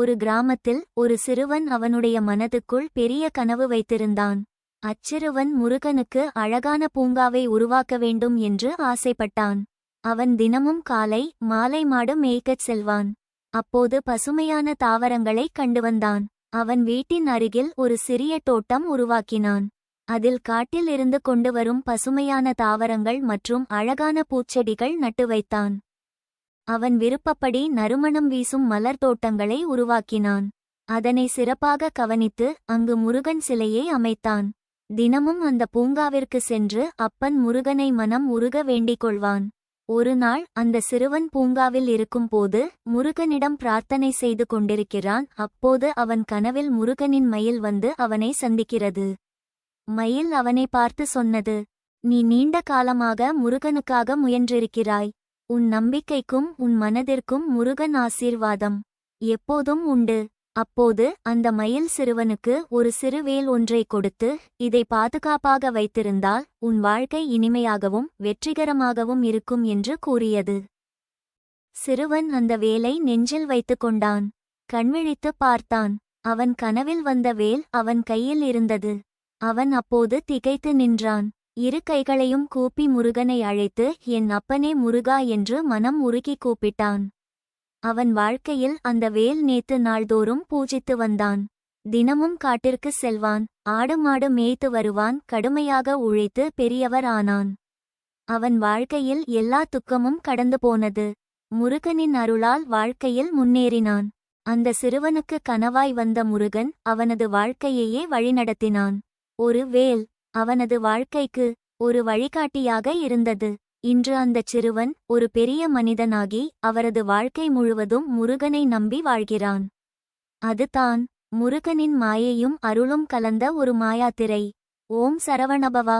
ஒரு கிராமத்தில் ஒரு சிறுவன் அவனுடைய மனதுக்குள் பெரிய கனவு வைத்திருந்தான். அச்சிறுவன் முருகனுக்கு அழகான பூங்காவை உருவாக்க வேண்டும் என்று ஆசைப்பட்டான். அவன் தினமும் காலை மாலை மாடு மேய்க்கச் செல்வான். அப்போது பசுமையான தாவரங்களைக் கண்டு வந்தான். அவன் வீட்டின் அருகில் ஒரு சிறிய தோட்டம் உருவாக்கினான். அதில் காட்டில் இருந்து கொண்டு வரும் பசுமையான தாவரங்கள் மற்றும் அழகான பூச்செடிகள் நட்டு வைத்தான். அவன் விருப்பப்படி நறுமணம் வீசும் மலர் தோட்டங்களை உருவாக்கினான். அதனை சிறப்பாக கவனித்து அங்கு முருகன் சிலையை அமைத்தான். தினமும் அந்த பூங்காவிற்கு சென்று அப்பன் முருகனை மனம் உருக வேண்டிக் கொள்வான். ஒரு நாள் அந்த சிறுவன் பூங்காவில் இருக்கும்போது முருகனிடம் பிரார்த்தனை செய்து கொண்டிருக்கிறான். அப்போது அவன் கனவில் முருகனின் மயில் வந்து அவனை சந்திக்கிறது. மயில் அவனை பார்த்து சொன்னது நீ நீண்ட காலமாக முருகனுக்காக முயன்றிருக்கிறாய். உன் நம்பிக்கைக்கும் உன் மனதிற்கும் முருகன் ஆசீர்வாதம். எப்போதும் உண்டு. அப்போது அந்த மயில் சிறுவனுக்கு ஒரு சிறுவேல் ஒன்றை கொடுத்து இதை பாதுகாப்பாக வைத்திருந்தால் உன் வாழ்க்கை இனிமையாகவும் வெற்றிகரமாகவும் இருக்கும் என்று கூறியது. சிறுவன் அந்த வேலை நெஞ்சில் வைத்துக் கொண்டான். கண்விழித்துப் பார்த்தான். அவன் கனவில் வந்த வேல் அவன் கையில் இருந்தது. அவன் அப்போது திகைத்து நின்றான். இரு கைகளையும் கூப்பி முருகனை அழைத்து என் அப்பனே முருகா என்று மனம் உருகி கூப்பிட்டான். அவன் வாழ்க்கையில் அந்த வேல் நேத்து நாள்தோறும் பூஜித்து வந்தான். தினமும் காட்டிற்கு செல்வான். ஆடு மாடு மேய்த்து வருவான். கடுமையாக உழைத்து பெரியவர் ஆனான். அவன் வாழ்க்கையில் எல்லா துக்கமும் கடந்து போனது. முருகனின் அருளால் வாழ்க்கையில் முன்னேறினான். அந்த சிறுவனுக்கு கனவாய் வந்த முருகன் அவனது வாழ்க்கையையே வழிநடத்தினான். ஒரு வேல் அவனது வாழ்க்கைக்கு ஒரு வழிகாட்டியாக இருந்தது. இன்று அந்தச் சிறுவன் ஒரு பெரிய மனிதனாகி அவரது வாழ்க்கை முழுவதும் முருகனை நம்பி வாழ்கிறான். அதுதான் முருகனின் மாயையும் அருளும் கலந்த ஒரு மாயாத்திரை. ஓம் சரவணபவா.